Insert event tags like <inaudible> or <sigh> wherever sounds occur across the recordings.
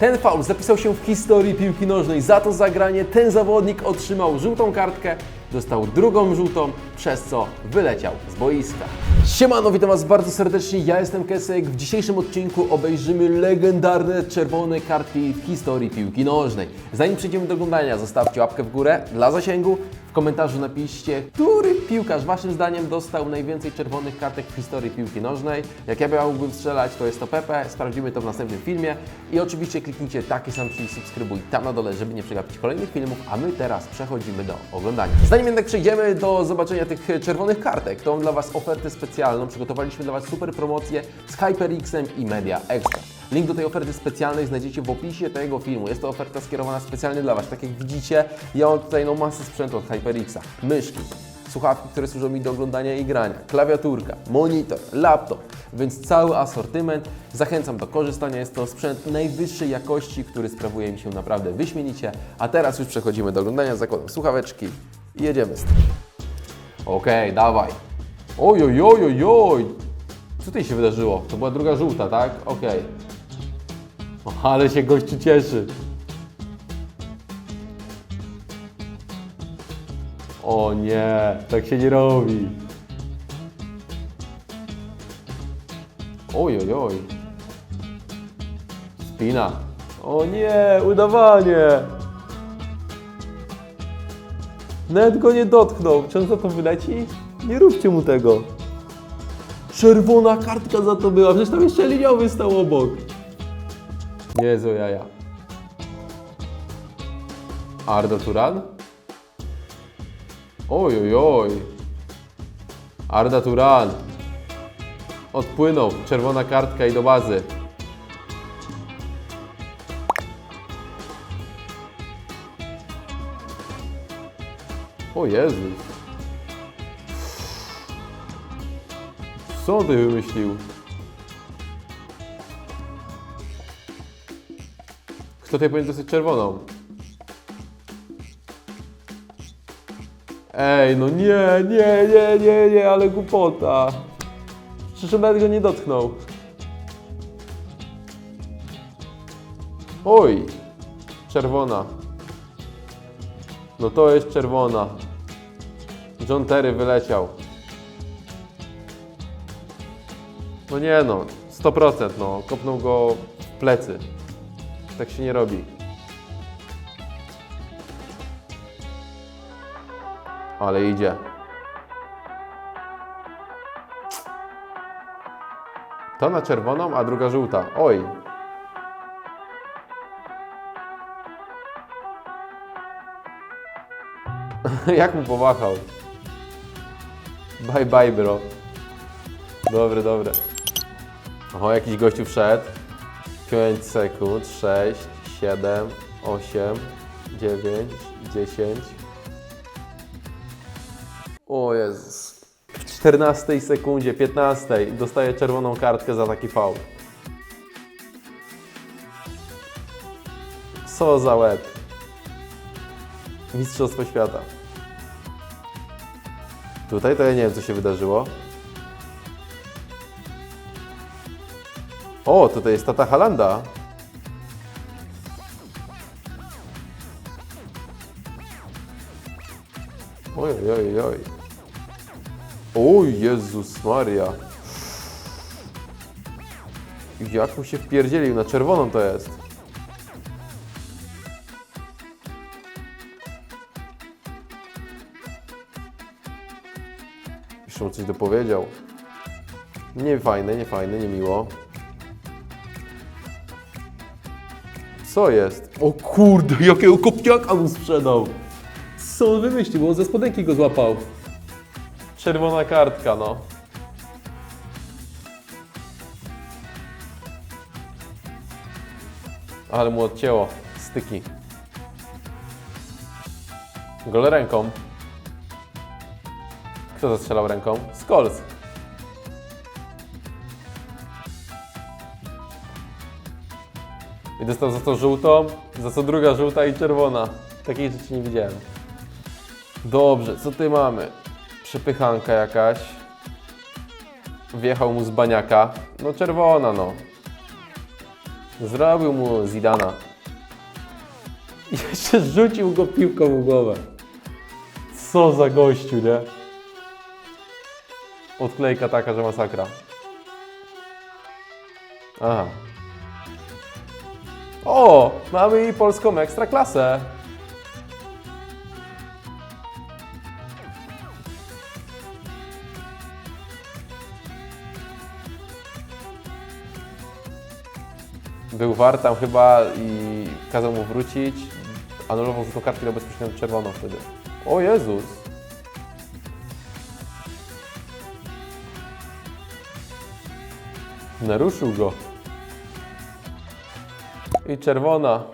Ten faul zapisał się w historii piłki nożnej. Za to zagranie ten zawodnik otrzymał żółtą kartkę, dostał drugą żółtą, przez co wyleciał z boiska. Siemano, witam Was bardzo serdecznie, ja jestem Kesek. W dzisiejszym odcinku obejrzymy legendarne czerwone kartki w historii piłki nożnej. Zanim przejdziemy do oglądania, zostawcie łapkę w górę dla zasięgu. W komentarzu napiszcie, który piłkarz Waszym zdaniem dostał najwięcej czerwonych kartek w historii piłki nożnej. Jak ja miałbym strzelać, to jest to Pepe. Sprawdzimy to w następnym filmie. I oczywiście kliknijcie taki sam przycisk subskrybuj tam na dole, żeby nie przegapić kolejnych filmów. A my teraz przechodzimy do oglądania. Zanim jednak przejdziemy do zobaczenia tych czerwonych kartek, to mam dla Was ofertę specjalną. Przygotowaliśmy dla Was super promocję z HyperXem i Media Expert. Link do tej oferty specjalnej znajdziecie w opisie tego filmu. Jest to oferta skierowana specjalnie dla Was. Tak jak widzicie, ja mam tutaj no, masę sprzętu od HyperXa. Myszki, słuchawki, które służą mi do oglądania i grania, klawiaturka, monitor, laptop, więc cały asortyment. Zachęcam do korzystania. Jest to sprzęt najwyższej jakości, który sprawuje mi się naprawdę wyśmienicie. A teraz już przechodzimy do oglądania. Zakładam słuchaweczki i jedziemy z tym. Okej, dawaj. Oj, oj, oj, oj, oj. Co tutaj się wydarzyło? To była druga żółta, tak? Okej. O, <laughs> Ale się gościu cieszy. O nie, tak się nie robi. Oj, oj, oj. Spina. O nie, udawanie. Nawet go nie dotknął. Czy on za to wyleci? Nie róbcie mu tego. Czerwona kartka za to była. Przecież tam jeszcze liniowy stał obok. Jezu jaja. Arda Turan? Oj, oj, oj. Arda Turan. Odpłynął. Czerwona kartka i do bazy. O Jezus. Co ty wymyślił? Kto tutaj powinien dostać czerwoną? Ej, no nie, nie, nie, nie, nie, ale głupota. Przecież nawet go nie dotknął. Oj, czerwona. No to jest czerwona. John Terry wyleciał. No nie no, 100% no, kopnął go w plecy. Tak się nie robi. Ale idzie. To na czerwoną, a druga żółta. Oj. <laughs> Jak mu pomachał? Bye bye bro. Dobre, dobre. Oho, jakiś gościu wszedł. 5 sekund, 6, 7, 8, 9, 10. O Jezus. W 14 sekundzie, 15 dostaje czerwoną kartkę za taki faul. Co za łeb. Mistrzostwo świata. Tutaj to ja nie wiem, co się wydarzyło. O, tutaj jest tata Halanda. Oj, oj, oj. O Jezus Maria. Jak mu się wpierdzielił, na czerwoną to jest. Mu coś dopowiedział. Nie fajne, nie fajne, nie miło. Co jest? O kurde, jakiego kopniaka mu sprzedał. Co on wymyślił, bo on ze spodenki go złapał. Czerwona kartka, no. Ale mu odcięło styki. Gol ręką. Kto zastrzelał ręką? Scholes. I dostał za to żółtą, za co druga żółta i czerwona. Takiej rzeczy nie widziałem. Dobrze, co ty mamy? Przepychanka jakaś. Wjechał mu z baniaka. No czerwona no. Zrobił mu Zidana. I <laughs> jeszcze rzucił go piłką w głowę. Co za gościu, nie? Odklejka taka, że masakra. Aha. O! Mamy i polską ekstraklasę. Był war tam chyba i kazał mu wrócić. Anulował żółtą kartkę, dał bezpośrednio czerwoną wtedy. O Jezus! Naruszył go. I czerwona.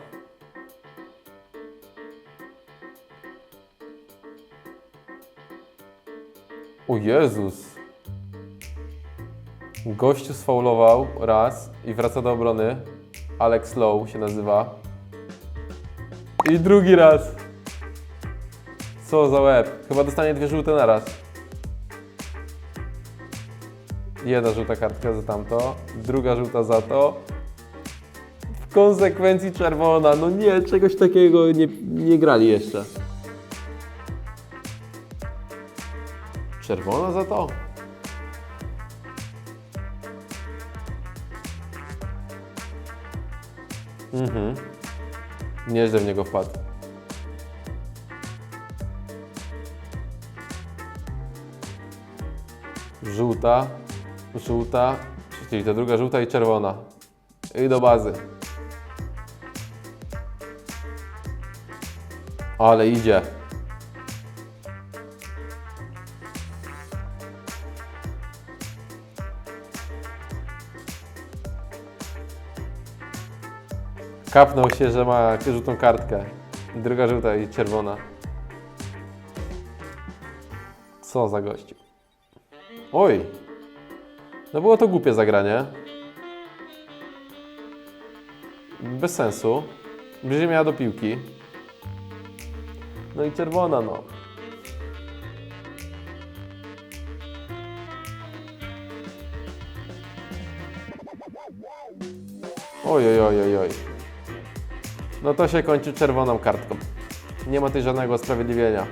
O Jezus. Gościu sfaulował raz i wraca do obrony. Alex Lowe się nazywa. I drugi raz. Co za łeb. Chyba dostanie dwie żółte na raz. Jedna żółta kartka za tamto, druga żółta za to. W konsekwencji czerwona. No nie, czegoś takiego nie, nie grali jeszcze. Czerwona za to? Mhm. Nieźle w niego wpadł. Żółta, żółta, czyli ta druga żółta i czerwona. I do bazy. Ale idzie. Kapnął się, że ma żółtą kartkę. Druga żółta i czerwona. Co za gościu. Oj. No było to głupie zagranie. Bez sensu. Bliżej miała do piłki. No i czerwona, no. Oj, oj, oj, oj. No to się kończy czerwoną kartką. Nie ma tutaj żadnego usprawiedliwienia.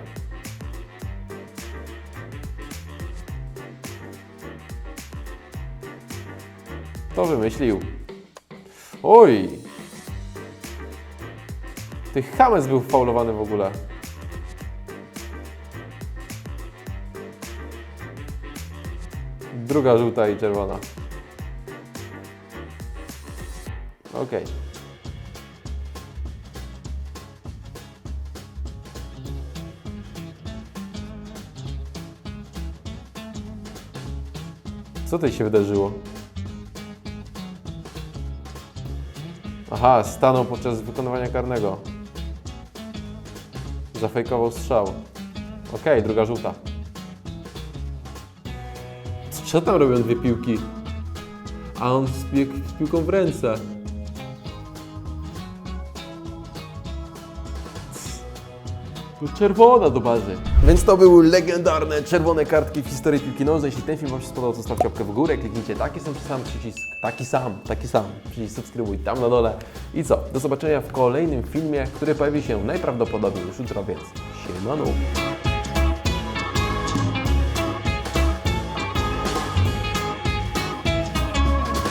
Kto wymyślił? Oj! Ty James był faulowany w ogóle. Druga żółta i czerwona. Okej. Co tutaj się wydarzyło? Aha, stanął podczas wykonywania karnego. Zafejkował strzał. Okej, druga żółta. Co tam robią dwie piłki? A on zbiegł z piłką w ręce. To Czerwona do bazy. Więc to były legendarne czerwone kartki w historii piłki nożnej. Jeśli ten film Wam się spodobał, to zostawcie łapkę w górę, kliknijcie taki sam, przycisk, taki sam, taki sam przycisk subskrybuj tam na dole. I co? Do zobaczenia w kolejnym filmie, który pojawi się najprawdopodobniej już jutro, więc siemano.